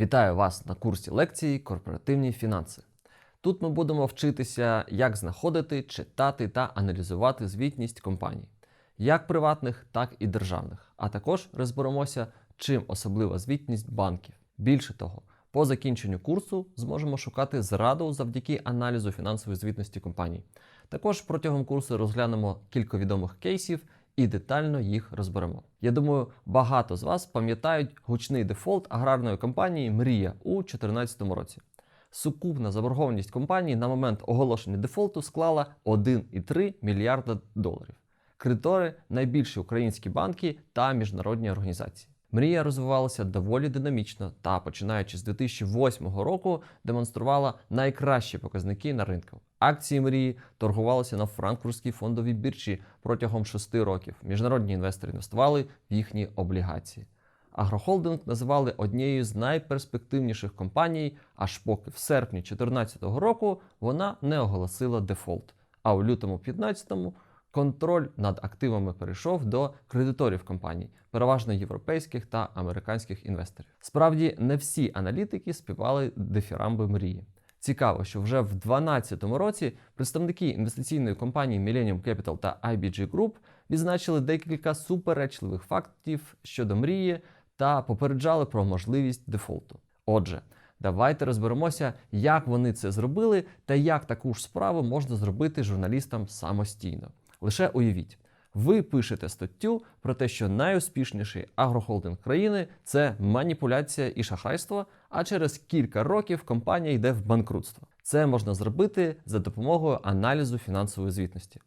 Вітаю вас на курсі лекції Корпоративні фінанси. Тут ми будемо вчитися, як знаходити, читати та аналізувати звітність компаній, як приватних, так і державних. А також розберемося, чим особлива звітність банків. Більше того, по закінченню курсу зможемо шукати зраду завдяки аналізу фінансової звітності компаній. Також протягом курсу розглянемо кілька відомих кейсів і детально їх розберемо. Я думаю, багато з вас пам'ятають гучний дефолт аграрної компанії Мрія у 2014 році. Сукупна заборгованість компанії на момент оголошення дефолту склала 1,3 мільярда доларів. Кредитори найбільші українські банки та міжнародні організації. Мрія розвивалася доволі динамічно та, починаючи з 2008 року, демонструвала найкращі показники на ринку. Акції мрії торгувалися на франкфуртській фондовій біржі протягом 6 років. Міжнародні інвестори інвестували в їхні облігації. Агрохолдинг називали однією з найперспективніших компаній, аж поки в серпні 2014 року вона не оголосила дефолт. А у лютому 2015 контроль над активами перейшов до кредиторів компаній, переважно європейських та американських інвесторів. Справді, не всі аналітики співали дифірамби мрії. Цікаво, що вже в 2012 році представники інвестиційної компанії Millennium Capital та IBG Group відзначили декілька суперечливих фактів щодо мрії та попереджали про можливість дефолту. Отже, давайте розберемося, як вони це зробили та як таку ж справу можна зробити журналістам самостійно. Лише уявіть, ви пишете статтю про те, що найуспішніший агрохолдинг країни це маніпуляція і шахрайство, а через кілька років компанія йде в банкрутство. Це можна зробити за допомогою аналізу фінансової звітності.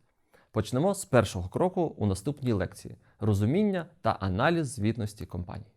Почнемо з першого кроку у наступній лекції розуміння та аналіз звітності компаній.